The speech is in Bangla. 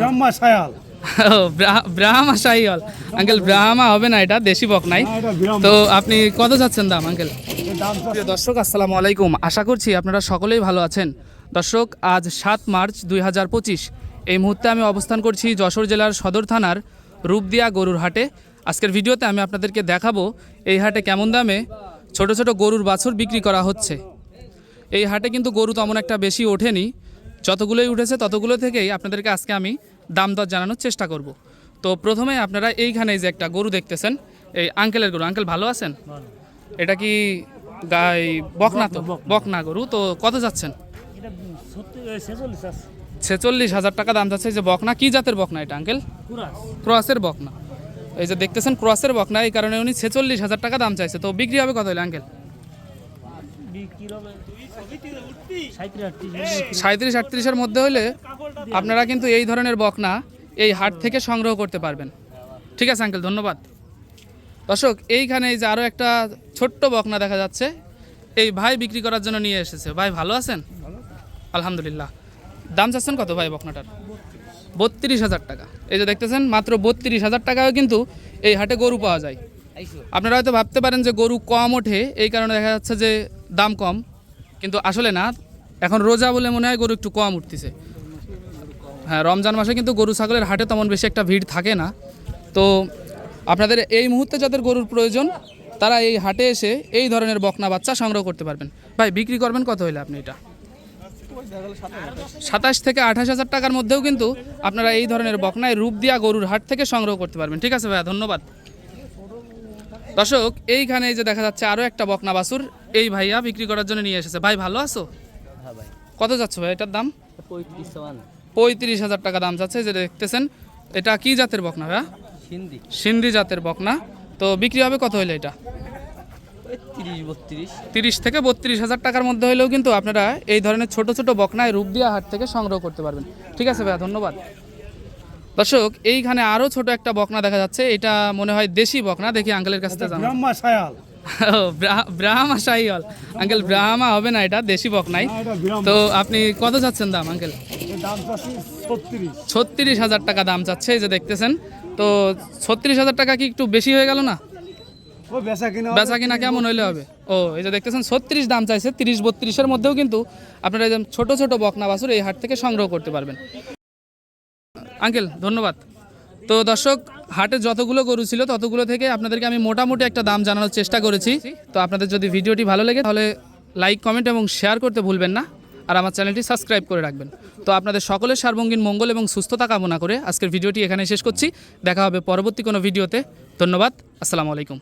ব্রহ্মা সায়াল। ও, ব্রাহ্মা শাহিওয়াল আঙ্কেল ব্রাহ্মা হবে না এটা দেশি বক নাই। না, এটা ব্রাহ্মা। তো আপনি কত যাচ্ছেন দাম আঙ্কেল? দর্শক আসসালামু আলাইকুম। আশা করছি আপনারা সকলেই ভালো আছেন। দর্শক আজ সাত মার্চ দুই হাজার পঁচিশ। এই মুহূর্তে আমি অবস্থান করছি যশোর জেলার সদর থানার রূপদিয়া গরুর হাটে। আজকের ভিডিওতে আমি আপনাদেরকে দেখাবো এই হাটে কেমন দামে ছোট ছোট গরুর বাছুর বিক্রি করা হচ্ছে। এই হাটে কিন্তু গরু তেমন একটা বেশি ওঠেনি। যতগুলোই উঠেছে ততগুলো থেকেই আপনাদেরকে আজকে আমি দাম দর জানানোর চেষ্টা করব। তো প্রথমে আপনারা এইখানে যে একটা গরু দেখতেছেন এই আঙ্কেলের গরু। আঙ্কেল ভালো আছেন? এটা কি গাই বকনা তো? বকনা গরু। তো কত যাচ্ছেন? ছেচল্লিশ হাজার টাকা দাম যাচ্ছে। এই যে বকনা কি জাতের বকনা এটা আঙ্কেল? কুরাস। ক্রসের বকনা। এই যে দেখতেছেন ক্রসের বকনা এই কারণে উনি ছেচল্লিশ হাজার টাকা দাম চাইছে। তো বিক্রি হবে কত হলে আঙ্কেল বিক্রি হবে সাঁইত্রিশ, আটত্রিশ, সাঁত্রিশ আটত্রিশের মধ্যে হলে আপনারা কিন্তু এই ধরনের বকনা এই হাট থেকে সংগ্রহ করতে পারবেন। ঠিক আছে আঙ্কেল ধন্যবাদ। দর্শক, এইখানে এই যে আরও একটা ছোট্ট বকনা দেখা যাচ্ছে। এই ভাই বিক্রি করার জন্য নিয়ে এসেছে। ভাই, ভালো আছেন? আলহামদুলিল্লাহ। দাম চাচ্ছেন কত ভাই বকনাটার? বত্রিশ হাজার টাকা। এই যে দেখতেছেন, মাত্র বত্রিশ হাজার টাকাও কিন্তু এই হাটে গরু পাওয়া যায়। আপনারা হয়তো ভাবতে পারেন যে গরু কম ওঠে, এই কারণে দেখা যাচ্ছে যে দাম কম, কিন্তু আসলে না, এখন রোজা বলে মনে হয় গরু একটু কম উঠতেছে। হ্যাঁ রমজান মাসে কিন্তু গরু ছাগলের হাটে তেমন বেশি একটা ভিড় থাকে না। তো আপনাদের এই মুহূর্তে যাদের গরুর প্রয়োজন, তারা এই হাটে এসে এই ধরনের বকনা বাচ্চা সংগ্রহ করতে পারবেন। ভাই, বিক্রি করবেন কত হইলে আপনি এটা? সাতাশ থেকে আঠাশ হাজার টাকার মধ্যেও কিন্তু আপনারা এই ধরনের বকনায় রূপ দিয়া গরুর হাট থেকে সংগ্রহ করতে পারবেন। ঠিক আছে ভাইয়া, ধন্যবাদ। দর্শক এইখানে যে দেখা যাচ্ছে আরও একটা বকনা বাছুর। এই ভাইয়া বিক্রি করার জন্য নিয়ে এসেছে। ভাই ভালো আছো? হ্যাঁ কত যাচ্ছে ভাই এটার দাম? পঁয়ত্রিশ হাজার টাকা দাম যাচ্ছে যে দেখতেছেন। এটা কি জাতের বকনা ভাইয়া? সিন্ধি। সিন্ধি জাতের বকনা। তো বিক্রি হবে কত হইলে এটা? তিরিশ থেকে বত্রিশ হাজার টাকার মধ্যে হলেও কিন্তু আপনারা এই ধরনের ছোট ছোট বকনায় রূপ দিয়া হাট থেকে সংগ্রহ করতে পারবেন। ঠিক আছে ভাইয়া ধন্যবাদ। দর্শক এইখানে আরও ছোট একটা বকনা দেখা যাচ্ছে। এটা মনে হয় দেশি বকনা দেখি আঙ্কেলের কাছ থেকে জানা ব্রহ্মা শাহিওয়াল আঙ্কেল ব্রাহ্মা হবে না এটা দেশি বকনাই না, এটা ব্রহ্মা। তো আপনি কত চাচ্ছেন দাম আঙ্কেল? ছত্রিশ। হাজার টাকা দাম চাচ্ছে এই যে দেখতেছেন। তো ছত্রিশ হাজার টাকা কি একটু বেশি হয়ে গেল না? বেচা কিনা কেমন হইলে হবে? ও এই যে দেখতেছেন ছত্রিশ দাম চাইছে তিরিশ বত্রিশের মধ্যেও কিন্তু আপনারা এই যে ছোট ছোট বকনা বাছুর এই হাট থেকে সংগ্রহ করতে পারবেন। আঙ্কেল ধন্যবাদ। তো দর্শক হাটে যতগুলো গরু ছিল ততগুলো থেকে আপনাদেরকে আমি মোটামুটি একটা দাম জানানোর চেষ্টা করেছি। তো আপনাদের যদি ভিডিওটি ভালো লাগে তাহলে লাইক কমেন্ট এবং শেয়ার করতে ভুলবেন না। আর আমার চ্যানেলটি সাবস্ক্রাইব করে রাখবেন। তো আপনাদের সকলের সার্বঙ্গীন মঙ্গল এবং সুস্থতা কামনা করে আজকের ভিডিওটি এখানে শেষ করছি। দেখা হবে পরবর্তী কোনো ভিডিওতে। ধন্যবাদ। আসসালামু আলাইকুম।